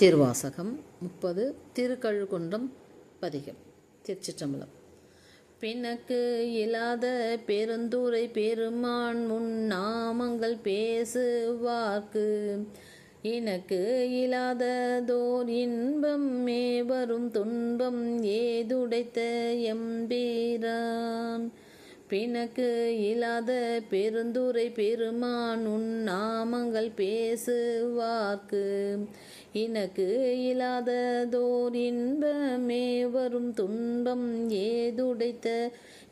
திருவாசகம் முப்பது திருக்கழுகுன்றம் பதிகம் திருச்சிற்றம்பலம். பிணக்கு இல்லாத பெருந்துரை பெருமான் முன் நாமங்கள் பேசுவார்க்கு. இனக்கு இல்லாததோர் இன்பம் மே வரும் துன்பம் ஏதுடைத்த எம்பீரான் பிணக்கு இல்லாத பெருந்துரை பெருமான் உன் நாமங்கள் பேசுவார்க்கு. இனக்கு இல்லாததோர் இன்பமே வரும் துன்பம் ஏதுடைத்த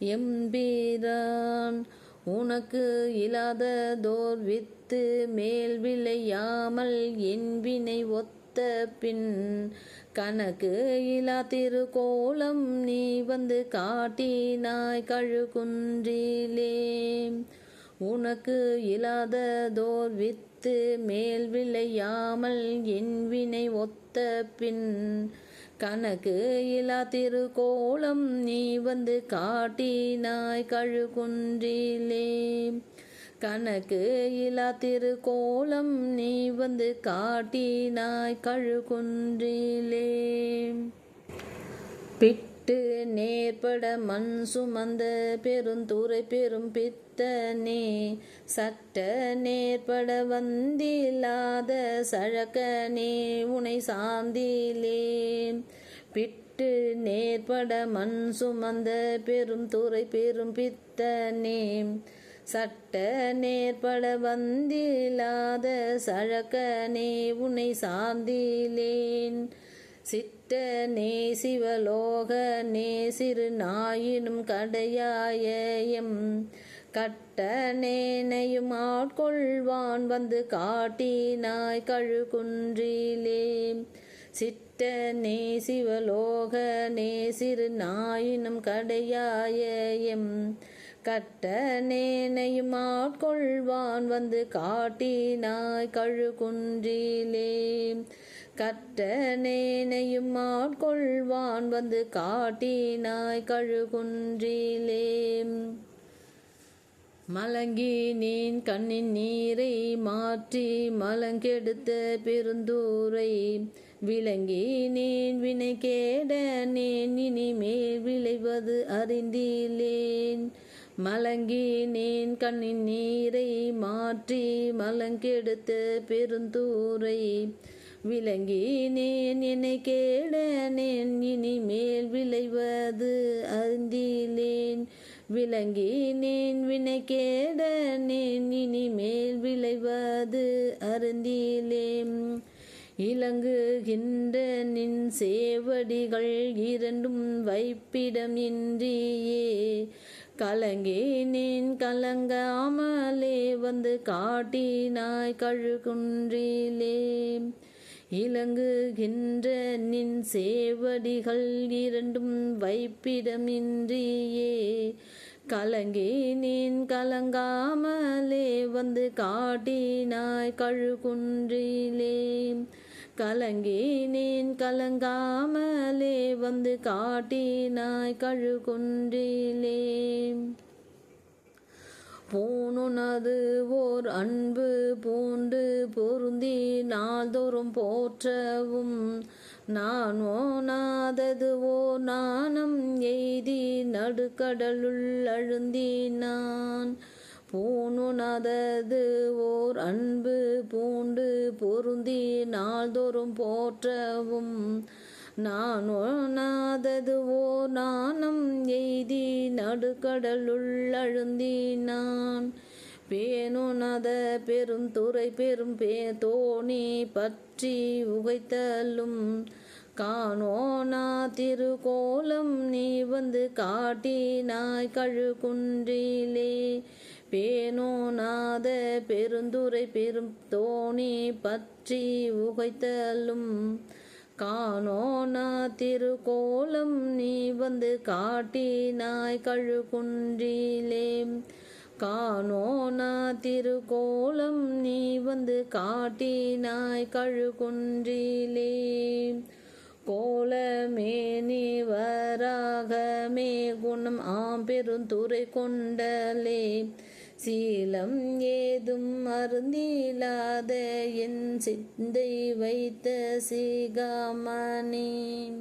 எம்பீரான். உனக்கு இல்லாததோர் வித்து மேல் விளையாமல் என் வினை ஒத்த பின் கணக்கு இலா திருக்கோலம் நீ வந்து காட்டினாய் கழுகுன்றிலே. உனக்கு இல்லாததோர் வித்து மேல் விளையாமல் என் வினை ஒத்த பின். கணக்கு இலா திருக்கோலம் நீ வந்து காட்டினாய் கழுகுன்றிலே. கணக்கு இலா திருக்கோலம் நீ வந்து காட்டினாய் கழுகுன்றிலே. பிட்டு நேர்பட மண் சுமந்த பெருந்துரை பெரும் பித்தனே சட்ட நேர்பட வந்தில்லாத சழக்கனே உனை சாந்திலே பிட்டு நேர்பட மண் சுமந்த பெரும் துறை பெரும் பித்தனே சட்ட நேர்பட வந்தில்லாத சழக்கனே உனை சார்ந்திலேன் சிட்ட நே சிவலோக நே சிறு நாயினும் கடையாயம் கட்ட நேனையும் ஆட்கொள்வான் வந்து காட்டினாய் கழுகுன்றிலே சிட்ட நே சிவலோக நே சிறு நாயினும் கடையாயம் கட்ட நேனையும் ஆட்கொள்வான் வந்து காட்டினாய் கழுகுன்றிலே. கட்ட நேனையும் ஆட்கொள்வான் வந்து காட்டினாய் கழுகுன்றிலே. மலங்கி நீன் கண்ணின் நீரை மாற்றி மலங்கெடுத்த பெருந்தூரை. விளங்கி நீன் வினை கேட நேன் இனிமேல் விளைவது அறிந்தீலேன். மலங்கி நீன் கண்ணின் நீரை மாற்றி மலங்கெடுத்த பெருந்தூரை. விளங்கி நேன் என்னை கேடனேன் இனிமேல் விளைவது அறிந்திலேன். விளங்கி நேன் வினை கேடனேன் இனிமேல் விளைவது அருந்திலேன் இலங்குகின்ற நின் சேவடிகள் இரண்டும் வைப்பிடம் இன்றியே கலங்கேனேன் கலங்காமலே வந்து காட்டினாய் கழுகுன்றிலே. இலங்குகின்ற நின் சேவடிகள் இரண்டும் வைப்பிடமின்றியே. கலங்கே கலங்காமலே வந்து காட்டினாய் கழுகுன்றிலே. கலங்கி நீன் கலங்காமலே வந்து காட்டினாய் கழுகுன்றிலே. பூணுனது ஓர் அன்பு பூண்டு பொருந்தி நாள்தோறும் போற்றவும் நான் ஓனாதது ஓ நாணம் எய்தி நடுக்கடலுள் அழுந்தி நான் பூணுனதது ஓர் அன்பு பூண்டு பொருந்தி நாள்தோறும் போற்றவும். நான் ஒணாதது ஓ நாணம் எய்தி நடுக்கடலுள் அழுந்தி நான் பேணுனத பெரும் துறை பெரும் பே தோணி பற்றி உகைத்தலும். காணோனா திருக்கோலம் நீ வந்து காட்டினாய் கழுகுன்றிலே. பேணோனாத பெருந்துரை பெரும் தோணி பற்றி உகைத்தலும். காணோனா திருக்கோலம் நீ வந்து காட்டினாய் கழுகுன்றிலே. காணோனா திருக்கோலம் நீ வந்து காட்டினாய் கழுகுன்றிலே. கோலமே நீ வராகமே குணம் ஆம்பெருந்துரை கொண்டலே. சீலம் ஏதும் மருந்திலாத என் சிந்தை வைத்த சிகாமணி.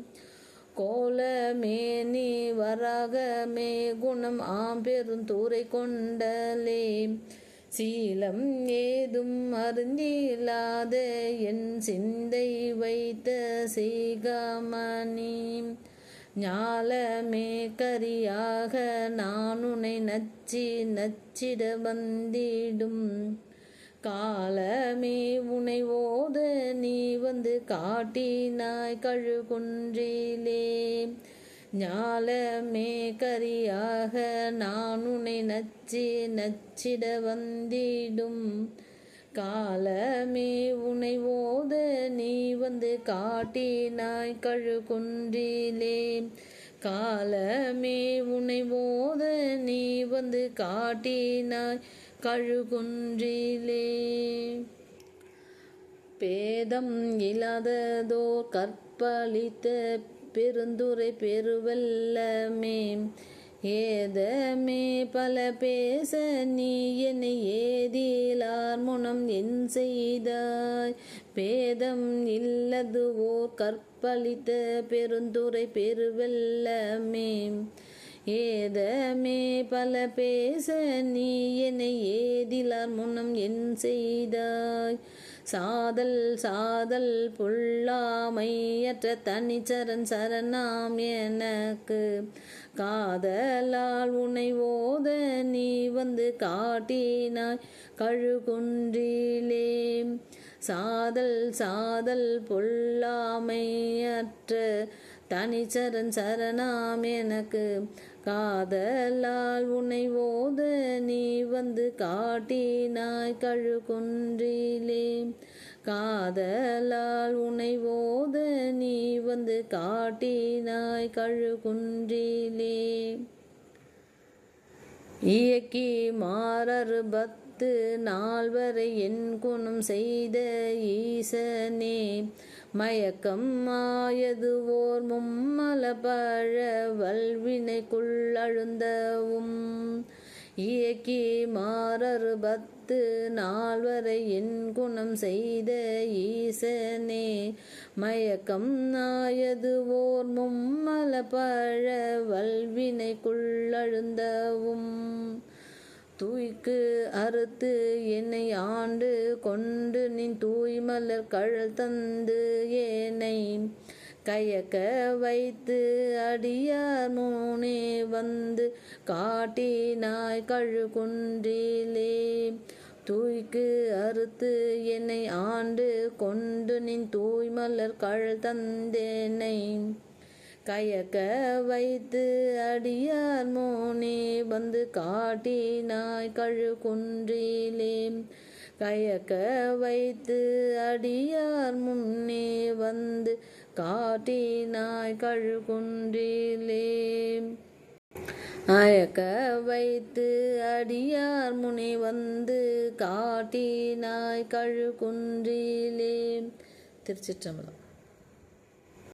கோலமேனி வராகமே குணம் ஆம்பெருந்தூரை கொண்டலே. சீலம் ஏதும் அருந்திலாத என் சிந்தை வைத்த சீகாமணி. ஞாலமே கரியாக நான் உன்னை நச்சி நச்சிட வந்திடும். காலமே உனை ஓத நீ வந்து காட்டினாய் கழுகுன்றிலே. ஞாலமே கரியாக நான் உன்னை நச்சி நச்சிட வந்திடும். காலமே உனை ஓத நீ வந்து காட்டினாய் கழுகுன்றிலே. காலமே உனை ஓத நீ வந்து காட்டினாய் கழுகுன்றிலே. பேதம் இல்லாததோ கற்பழித்த பெருந்துரை பெருவல்லமே. ஏதமே பல பேச நீ என்னை ஏதிலார் முனம் என் செய்தாய். பேதம் இல்லது ஓர் கற்பழித்த பெருந்துரை பெருவெல்லமே ஏதமே பல பேச நீ என்னை ஏதிலார் முனம் என் செய்தாய். சாதல் சாதல் புல்லாமையற்ற தனிச்சரன் சரணாம் எனக்கு. காதலால் உனை ஓத நீ வந்து காட்டினாய் கழுகுன்றிலே சாதல் சாதல் பொல்லாமையற்ற தனிச்சரன் சரணாம் எனக்கு. காதலால் உன்னை ஓத நீ வந்து காட்டினாய் கழுகுன்றிலே. காதலால் உன்னை ஓத நீ வந்து காட்டினாய் கழுகுன்றிலே. இயக்கி மாறறு பத்து நால்வரை என் குணம் செய்த ஈசனே மயக்கம் மாயது ஓர் மும்மல பழ வல்வினைக்குள்ளழுந்தவும் இயக்கி மாறறு பத்து நால்வரை என் குணம் செய்த ஈசனே மயக்கம் நாயது ஓர் மும்மல பழ வல்வினைக்குள்ளழுந்தவும் தூய்க்கு அறுத்து என்னை ஆண்டு கொண்டு நின் தூய்மலர் கழல் தந்து ஏனை கயக்க வைத்து அடியார் மூனே வந்து காட்டினாய் கழுகுன்றிலே தூய்க்கு அறுத்து என்னை ஆண்டு கொண்டு நின் தூய்மலர் கழல் தந்தேனை. கயக்க வைத்து அடியார் மோனே வந்து காட்டினாய் கழு குன்றிலே கயக்க வைத்து அடியார் முன்னே வந்து காட்டினாய் கழு குன்றிலே அயக்க வைத்து அடியார் முனை வந்து காட்டினாய் கழு குன்றிலே திருச்சிற்றம்பலம்.